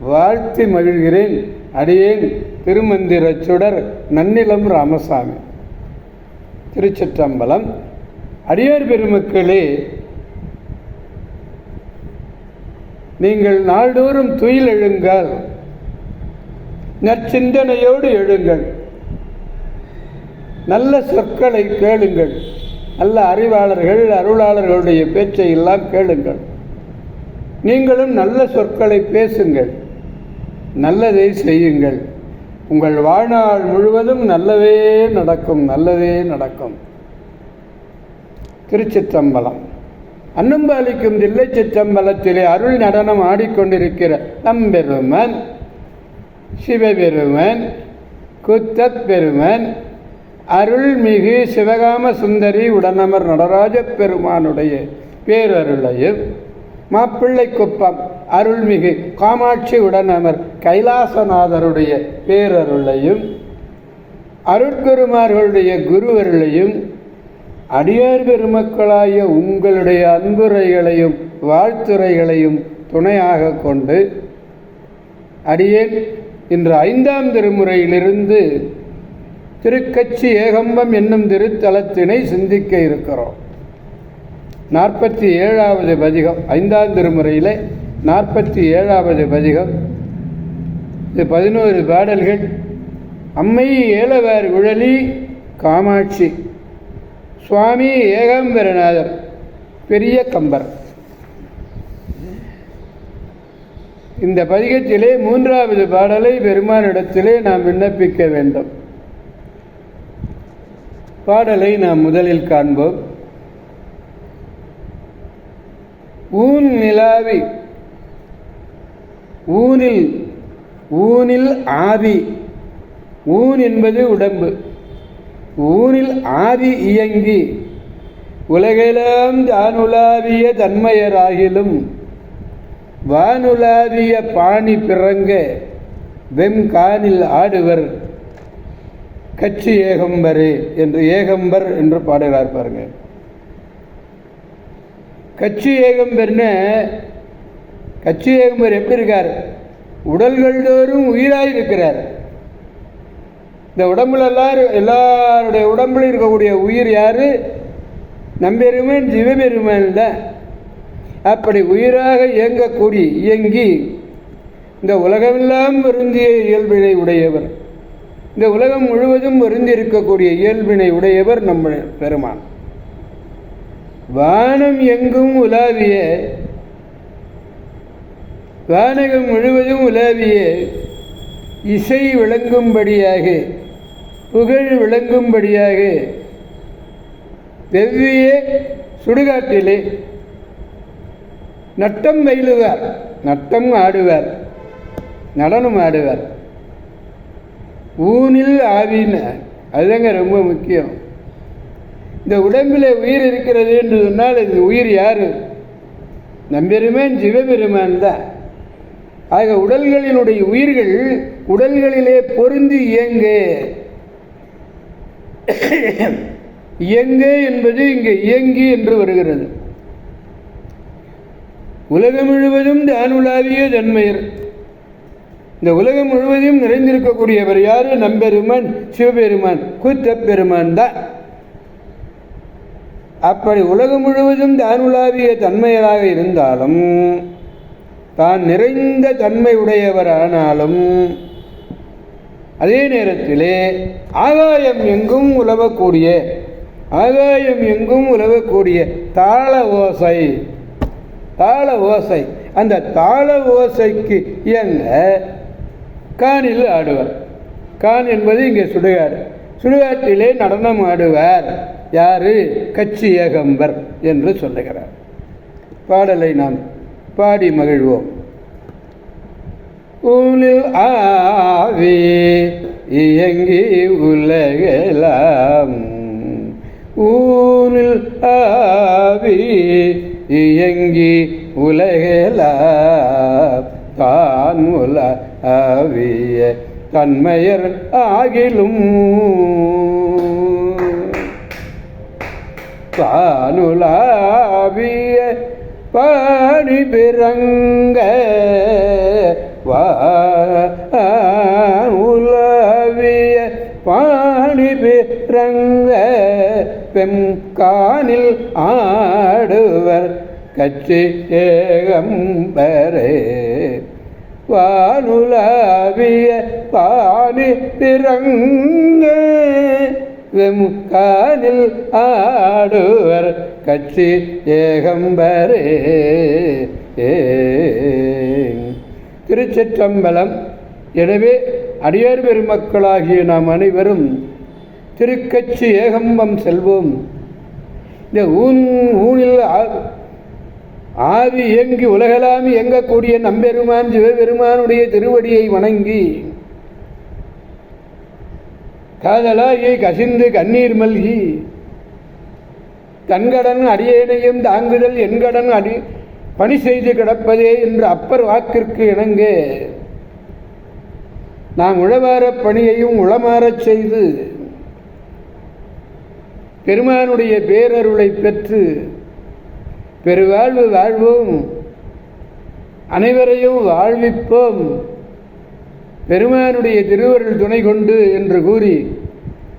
வாழ்த்தி மகிழ்கிறேன் அடியேன் திருமந்திரச் சுடர் நன்னிலம் ராமசாமி. திருச்சிற்றம்பலம். அடியார் பெருமக்களே நீங்கள் நாள்தோறும் துயில் எழுங்கள். நற்சிந்தனையோடு எழுங்கள். நல்ல சொற்களை கேளுங்கள். நல்ல அறிவாளர்கள் அருளாளர்களுடைய பேச்சை எல்லாம் கேளுங்கள். நீங்களும் நல்ல சொற்களை பேசுங்கள். நல்லதை செய்யுங்கள். உங்கள் வாழ்நாள் முழுவதும் நல்லதே நடக்கும் நல்லதே நடக்கும். திருச்சிற்றம்பலம். அன்னம்பாலிக்கும் தில்லை சிற்றம்பலத்திலே அருள் நடனம் ஆடிக்கொண்டிருக்கிற நம்பெருமன் சிவபெருமன் குத்தப்பெருமன் அருள்மிகு சிவகாம சுந்தரி உடனமர் நடராஜ பெருமானுடைய பேரருளையும் மாப்பிள்ளை குப்பம் அருள்மிகு காமாட்சி உடனமர் கைலாசநாதருடைய பேரருளையும் அருட்குருமார்களுடைய குருவருளையும் அடியார் பெருமக்களாகிய உங்களுடைய அன்புரைகளையும் வாழ்த்துரைகளையும் துணையாக கொண்டு அடியேன் இன்று ஐந்தாம் திருமுறையிலிருந்து திருக்கட்சி ஏகம்பம் என்னும் திருத்தலத்தினை சிந்திக்க இருக்கிறோம். நாற்பத்தி ஏழாவது பதிகம் ஐந்தாம் திருமுறையில் நாற்பத்தி ஏழாவது பதிகம். இது பதினோரு பாடல்கள். அம்மை ஏலவார் உழலி காமாட்சி. சுவாமி ஏகாம்பரநாதர் பெரிய கம்பர். இந்த பதிகத்திலே மூன்றாவது பாடலை பெருமானிடத்திலே நாம் விண்ணப்பிக்க வேண்டும். பாடலை நாம் முதலில் காண்போம். ஊன் நிலாவி ஊனில் ஊனில் ஆவி ஊன் என்பது உடம்பு. ஊனில் ஆவி இயங்கி உலகெல்லாம் தானுலாவிய தன்மையராகிலும் வானுலாவிய பாணி பிறங்க வெம் கானில் ஆடுவர். கட்சி ஏகம்பரே என்று ஏகம்பர் என்று பாடுகிறார் பாருங்க. கட்சி ஏகம்பர்னு கட்சி எப்படி இருக்கார்? உடல்கள் தோறும் உயிராக இருக்கிறார் இந்த உடம்புல எல்லாரும் எல்லாருடைய உடம்புல இருக்கக்கூடிய உயிர் யார்? நம்பெருமன் சிவபெருமன் தான் அப்படி உயிராக இயங்கக்கூடி இயங்கி இந்த உலகமெல்லாம் வருந்திய இயல்பினை உடையவர். இந்த உலகம் முழுவதும் வருந்தி இருக்கக்கூடிய இயல்பினை உடையவர் நம்ம பெருமான். வானம் எங்கும் உலாவிய வானகம் முழுவதும் உலாவிய. இசை விளங்கும்படியாக. புகழ் விளங்கும்படியாக. வெவ்விய சுடுகாட்டிலே. நட்டம் மயிலுவார் நட்டம் ஆடுவார் நடனம் ஆடுவார். ஊனில் ஆவின்னு அதுதாங்க ரொம்ப முக்கியம். இந்த உடம்பில் உயிர் இருக்கிறது என்று சொன்னால் இந்த உயிர் யார்? நம்பெருமான் சிவபெருமான் தான். ஆக உடல்களினுடைய உயிர்கள் உடல்களிலே பொருந்தி இயங்க. இயங்க என்பது இங்கே இயங்கி என்று வருகிறது. உலகம் முழுவதும் தானுலாவிய தன்மையர். இந்த உலகம் முழுவதும் நிறைந்திருக்கக்கூடியவர் யாரு? நம்பெருமான் சிவபெருமான் கூத்தப் பெருமான் தான். அப்படி உலகம் முழுவதும் தானுலாவிய தன்மையராக இருந்தாலும் தான் நிறைந்த தன்மை உடையவரானாலும் அதே நேரத்திலே ஆகாயம் எங்கும் உலவக்கூடிய ஆகாயம் எங்கும் உலவக்கூடிய தாள ஓசை தாள ஓசை. அந்த தாள ஓசைக்கு இயங்க கானில் ஆடுவர். கான் என்பது இங்கே சுடுகாடு. சுடுகாட்டிலே நடனம் ஆடுவார். யாரு? கட்சி ஏகம்பர் என்று சொல்லுகிறார். பாடலை நாம் பாடி மகிழ்வோம். ஊனில் ஆவி இயங்கி உலகலாம். ஊனில் ஆவி இயங்கி உலகலாம். தான் உல ஆவிய தன்மையர் ஆகிலும். தானுலாவிய பாடி பிறங்க உலவிய பாடி பிறங்க பெம்கானில் ஆடுவர் கட்சி ஏகம்பரே. வானுலாவிய பாடி பிறங்க வெம்கானில் ஆடுவர் கட்சி ஏகம்பரே. திருச்சிற்றம்பலம். எனவே அடியார் பெருமக்களாகிய நாம் அனைவரும் திருக்கட்சி ஏகம்பம் செல்வோம். இந்த ஊன் ஊனில் ஆவி இயங்கி உலகலாம் இயங்கக்கூடிய நம்பெருமான் சிவபெருமானுடைய திருவடியை வணங்கி காதலாகி கசிந்து கண்ணீர் மல்கி தன்கடன் அடியேனையும் தாங்குதல் என்கடன் அடி பணி செய்து கிடப்பதே என்று அப்பர் வாக்கிற்கு இணங்க. நாம் உழவார பணியையும் உளமாறச் செய்து பெருமானுடைய பேரருளை பெற்று பெருவாழ்வு வாழ்வோம். அனைவரையும் வாழ்விப்போம். பெருமானுடைய திருவருள் துணை கொண்டு என்று கூறி